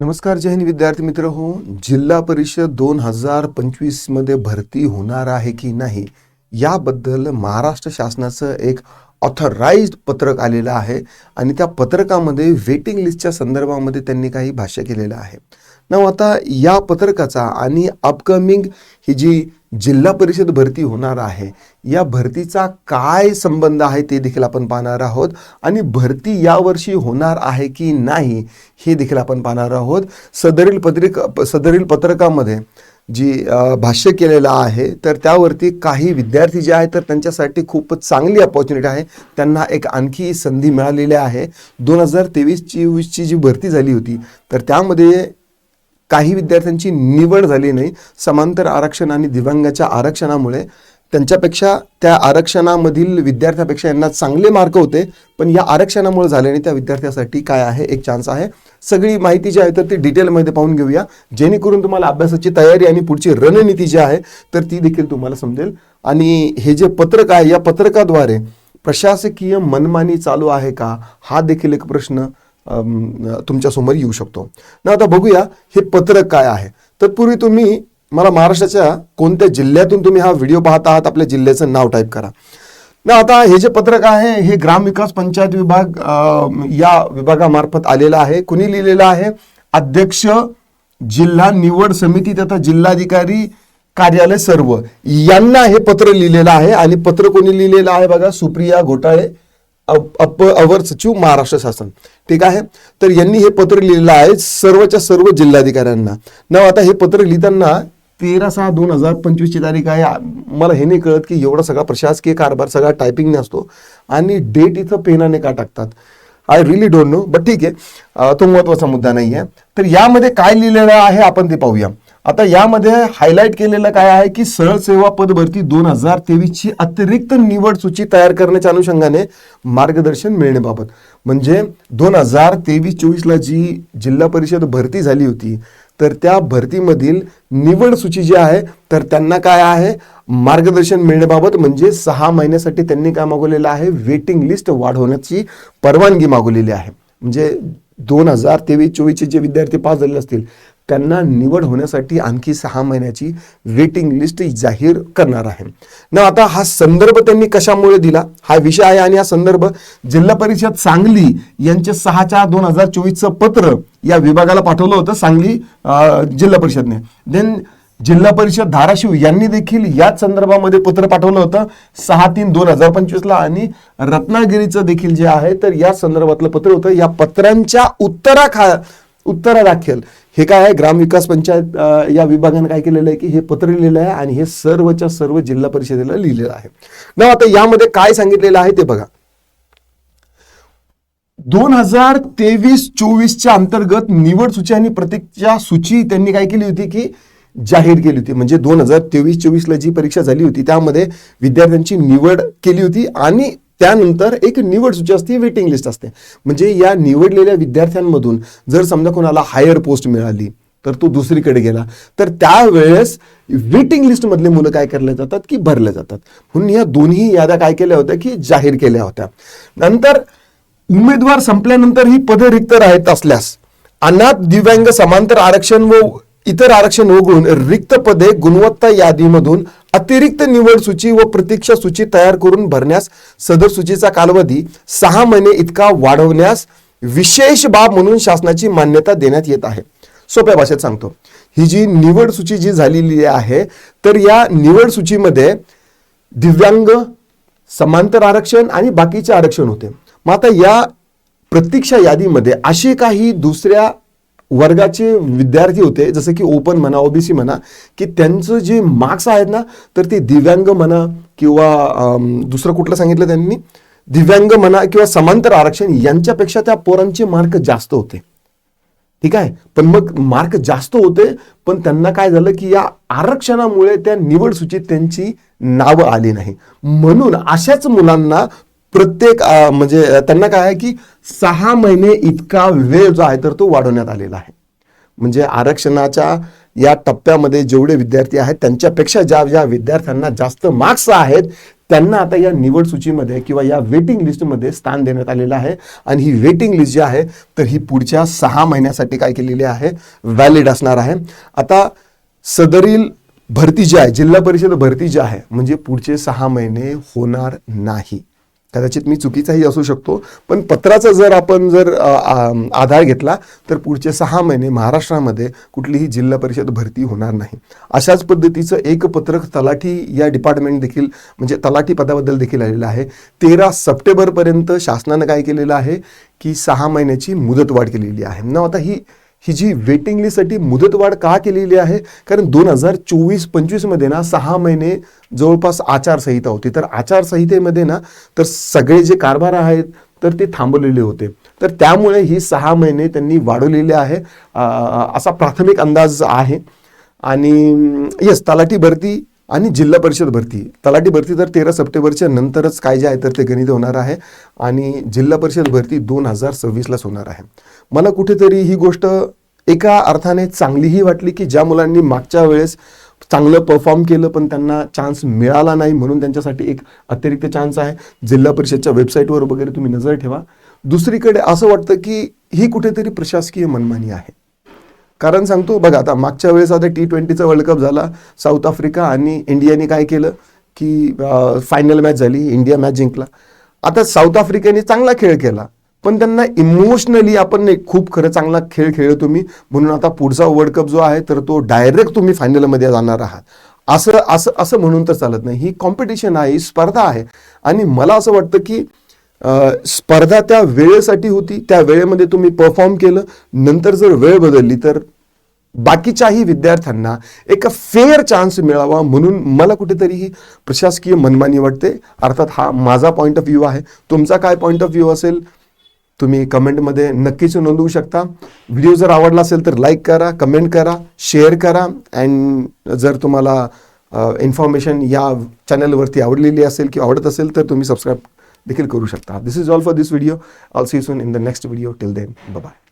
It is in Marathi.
नमस्कार जय हिंद विद्यार्थी मित्र। हो जिल्हा परिषद दोन हजार पंचवीसमध्ये भरती होणार आहे की नाही याबद्दल महाराष्ट्र शासनाचं एक ऑथराईज्ड पत्रक आलेलं आहे आणि त्या पत्रकामध्ये वेटिंग लिस्टच्या संदर्भामध्ये त्यांनी काही भाष्य केलेलं आहे. ना आता या पत्रकाचा आणि अपकमिंग ही जी जिल्हा परिषद भरती होणार आहे. या भरतीचा काय संबंध आहे ते देखील आपण पाहणार आहोत आणि भरती यावर्षी होणार आहे की नाही हे देखील आपण पाहणार आहोत. सदरील पत्रिका सदरील पत्रकामध्ये जी भाष्य केलेलं आहे तर त्यावरती काही विद्यार्थी जे आहेत तर त्यांच्यासाठी खूपच चांगली अपॉर्च्युनिटी आहे. त्यांना एक आणखी संधी मिळालेली आहे. दोन हजार तेवीस चोवीसची जी भरती झाली होती तर त्यामध्ये काही विद्यार्थ्यांची निवड झाली नाही. समांतर आरक्षण आणि दिव्यांगाच्या आरक्षणामुळे त्यांच्यापेक्षा त्या आरक्षणामधील विद्यार्थ्यापेक्षा यांना चांगले मार्क होते. पण या आरक्षणामुळे झाले नाही त्या विद्यार्थ्यासाठी काय आहे? एक चान्स आहे. सगळी माहिती जी आहे तर ती डिटेलमध्ये पाहून घेऊया. जेणेकरून तुम्हाला अभ्यासाची तयारी आणि पुढची रणनीती जी आहे तर ती देखील तुम्हाला समजेल. आणि हे जे पत्रक आहे या पत्रकाद्वारे प्रशासकीय मनमानी चालू आहे का? हा देखील एक प्रश्न. तुमच्यासमोर येऊ शकतो. ना आता बघूया हे पत्रक काय आहे. तत्पूर्वी तुम्ही मला महाराष्ट्राच्या कोणत्या जिल्ह्यातून तुम्ही हा व्हिडिओ पाहत आहात आपल्या जिल्ह्याचं नाव टाईप करा. ना आता हे जे पत्रक आहे हे ग्रामविकास पंचायत विभाग या विभागामार्फत आलेलं आहे. कुणी लिहिलेलं आहे? अध्यक्ष जिल्हा निवड समिती तथा जिल्हाधिकारी कार्यालय सर्व. यांना हे पत्र लिहिलेलं आहे आणि पत्र कोणी लिहिलेलं आहे बघा सुप्रिया घोटाळे. अप अप- अवर सचिव महाराष्ट्र शासन. ठीक आहे? तर यांनी हे पत्र लिहिलेलं आहे सर्वच्या सर्व जिल्हाधिकाऱ्यांना. न आता हे पत्र लिहिताना तेरा सहा दोन हजार पंचवीसची तारीख आहे. मला हे नाही कळत की एवढा सगळा प्रशासकीय कारभार सगळा टायपिंग असतो. आणि डेट इथं पेनाने का टाकतात? I really don't know but ठीक आहे. तो महत्त्वाचा मुद्दा नाही आहे तर यामध्ये काय लिहिलेलं आहे आपण ते पाहूया. आता यामध्ये हायलाईट केलेलं काय आहे की सहसेवा सेवा पद भरती दोन हजार तेवीसची अतिरिक्त निवड सूची तयार करण्याच्या अनुषंगाने मार्गदर्शन मिळण्याबाबत. म्हणजे दोन हजार तेवीस चोवीसला जी जिल्हा परिषद भरती झाली होती तर त्या भरतीमधील निवड सूची जी आहे तर त्यांना काय आहे? मार्गदर्शन मिळण्याबाबत म्हणजे सहा महिन्यासाठी त्यांनी काय मागवलेलं आहे? वेटिंग लिस्ट वाढवण्याची परवानगी मागवलेली आहे. म्हणजे दोन हजार तेवीस चोवीसचे जे विद्यार्थी पास झालेले असतील त्यांना निवड होण्यासाठी आणखी सहा महिन्याची वेटिंग लिस्ट जाहीर करणार आहे. न आता हा संदर्भ त्यांनी कशामुळे दिला? हा विषय आहे आणि हा संदर्भ जिल्हा परिषद सांगली यांचे सहा चार दोन हजार चोवीसचं पत्र या विभागाला पाठवलं होतं सांगली जिल्हा परिषदने. देन जिल्हा परिषद धाराशिव यांनी देखील याच संदर्भामध्ये पत्र पाठवलं होतं सहा तीन दोन हजार पंचवीसला. आणि रत्नागिरीचं देखील जे आहे तर या संदर्भातलं पत्र होतं या पत्रांच्या उत्तराखा उत्तरादाखल हे काय आहे? ग्रामविकास पंचायत या विभागाने काय केलेलं आहे की हे पत्र लिहिलेलं आहे आणि हे सर्वच्या सर्व जिल्हा परिषदेला लिहिलेलं आहे. ना आता यामध्ये काय सांगितलेलं आहे ते बघा. दोन हजार तेवीस चोवीसच्या अंतर्गत निवड सूची आणि प्रतीक्षा सूची त्यांनी काय केली होती की जाहीर केली होती. म्हणजे दोन हजार तेवीस चोवीसला जी परीक्षा झाली होती त्यामध्ये विद्यार्थ्यांची निवड केली होती आणि त्यानंतर एक निवड सूची असते वेटिंग लिस्ट असते. म्हणजे या निवडलेल्या विद्यार्थ्यांमधून जर समजा कोणाला हायर पोस्ट मिळाली तर तो दुसरीकडे गेला. तर त्यावेळेस वेटिंग लिस्टमधले मुलं काय करले जातात की भरले जातात. म्हणून या दोन्ही याद्या काय केल्या होत्या की जाहीर केल्या होत्या. नंतर उमेदवार संपल्यानंतर ही पदे रिक्त राहत असल्यास अनाथ दिव्यांग समांतर आरक्षण व इतर आरक्षण वगळून रिक्त पदे गुणवत्ता यादीमधून अतिरिक्त निवड सूची व प्रतीक्षा सूची तयार करून भरण्यास सदर सूचीचा कालावधी सहा महिने इतका वाढवण्यास विशेष बाब म्हणून शासनाची मान्यता देण्यात येत आहे. सोप्या भाषेत सांगतो. ही जी निवड सूची जी झालेली आहे तर या निवड सूचीमध्ये दिव्यांग समांतर आरक्षण आणि बाकीचे आरक्षण होते. मग आता या प्रतीक्षा यादीमध्ये अशी काही दुसऱ्या वर्गाचे विद्यार्थी होते जसं की ओपन म्हणा ओबीसी म्हणा की त्यांचं जे मार्क्स आहेत ना तर ते दिव्यांग म्हणा किंवा दुसरं कुठलं सांगितलं त्यांनी? दिव्यांग म्हणा किंवा समांतर आरक्षण यांच्यापेक्षा त्या पोरांचे मार्क जास्त होते. ठीक आहे? पण मग मार्क जास्त होते पण त्यांना काय झालं की या आरक्षणामुळे त्या निवड सूचीत त्यांची नावं आली नाही. म्हणून अशाच मुलांना प्रत्येक म्हणजे त्यांना काय आहे की सहा महिने इतका वेळ जो आहे तर तो वाढवण्यात आलेला आहे. म्हणजे आरक्षणाच्या या टप्प्यामध्ये जेवढे विद्यार्थी आहेत त्यांच्यापेक्षा ज्या ज्या विद्यार्थ्यांना जास्त मार्क्स आहेत त्यांना आता या निवड सूचीमध्ये किंवा या वेटिंग लिस्टमध्ये स्थान देण्यात आलेलं आहे. आणि ही वेटिंग लिस्ट जी आहे तर ही पुढच्या सहा महिन्यासाठी काय केलेली आहे व्हॅलिड असणार आहे. आता सदरील भरती जी आहे जिल्हा परिषद भरती जी आहे म्हणजे पुढचे सहा महिने होणार नाही. कदाचित मी चुकीचाही असू शकतो पण पत्राचा जर आपण जर आधार घेतला तर पुढचे सहा महिने महाराष्ट्रामध्ये कुठलीही जिल्हा परिषद भरती होणार नाही. अशाच पद्धतीचं एक पत्रक तलाठी या डिपार्टमेंट देखील म्हणजे तलाठी पदाबद्दल देखील आलेलं आहे. तेरा सप्टेंबरपर्यंत शासनानं काय केलेलं आहे की सहा महिन्याची मुदतवाढ केलेली आहे. ना आता ही ही जी वेटिंग लिस्टसाठी मुदतवाढ का केलेली आहे? कारण दोन हजार चोवीस पंचवीसमध्ये ना सहा महिने जवळपास आचारसंहिता होती. तर आचारसंहितेमध्ये ना तर सगळे जे कारभार आहेत तर ते थांबवलेले होते. तर त्यामुळे ही सहा महिने त्यांनी वाढवलेले आहे. असा प्राथमिक अंदाज आहे. आणि यस तलाठी भरती आणि जिल्हा परिषद भरती. तलाठी भरती तर तेरा सप्टेंबरच्या नंतरच काय जे आहे तर ते गणित होणार आहे आणि जिल्हा परिषद भरती दोन हजार सव्वीसलाच होणार आहे. मला कुठेतरी ही गोष्ट एका अर्थाने चांगलीही वाटली की ज्या मुलांनी मागच्या वेळेस चांगलं परफॉर्म केलं पण त्यांना चान्स मिळाला नाही म्हणून त्यांच्यासाठी एक अतिरिक्त चान्स आहे. जिल्हा परिषदच्या वेबसाईटवर वगैरे तुम्ही नजर ठेवा. दुसरीकडे असं वाटतं की ही कुठेतरी प्रशासकीय मनमानी आहे. कारण सांगतो बघा आता मागच्या वेळेस आता टी ट्वेंटीचा वर्ल्ड कप झाला साऊथ आफ्रिका आणि इंडियाने काय केलं की फायनल मॅच झाली इंडिया मॅच जिंकला. आता साऊथ आफ्रिकेने चांगला खेळ केला पण त्यांना इमोशनली आपण नाही खूप खरं चांगला खेळ खेळलो तुम्ही म्हणून आता पुढचा वर्ल्ड कप जो आहे तर तो डायरेक्ट तुम्ही फायनलमध्ये जाणार आहात. असं असं असं म्हणून तर चालत नाही. ही कॉम्पिटिशन आहे ही स्पर्धा आहे. आणि मला असं वाटतं की स्पर्धा त्या वेळेसाठी होती त्या वेळेमध्ये तुम्ही परफॉर्म केलं. नंतर जर वेळ बदलली तर बाकीच्याही विद्यार्थ्यांना एक फेअर चान्स मिळावा म्हणून मला कुठेतरी ही प्रशासकीय मनमानी वाटते. अर्थात हा माझा पॉईंट ऑफ व्ह्यू आहे. तुमचा काय पॉईंट ऑफ व्ह्यू असेल तुम्ही कमेंटमध्ये नक्कीच नोंदवू शकता. व्हिडिओ जर आवडला असेल तर लाईक करा कमेंट करा शेअर करा. अँड जर तुम्हाला इन्फॉर्मेशन या चॅनलवरती आवडलेली असेल किंवा आवडत असेल तर तुम्ही सबस्क्राईब देखील करू शकता. This is all for this video I'll see soon in the next video till then bye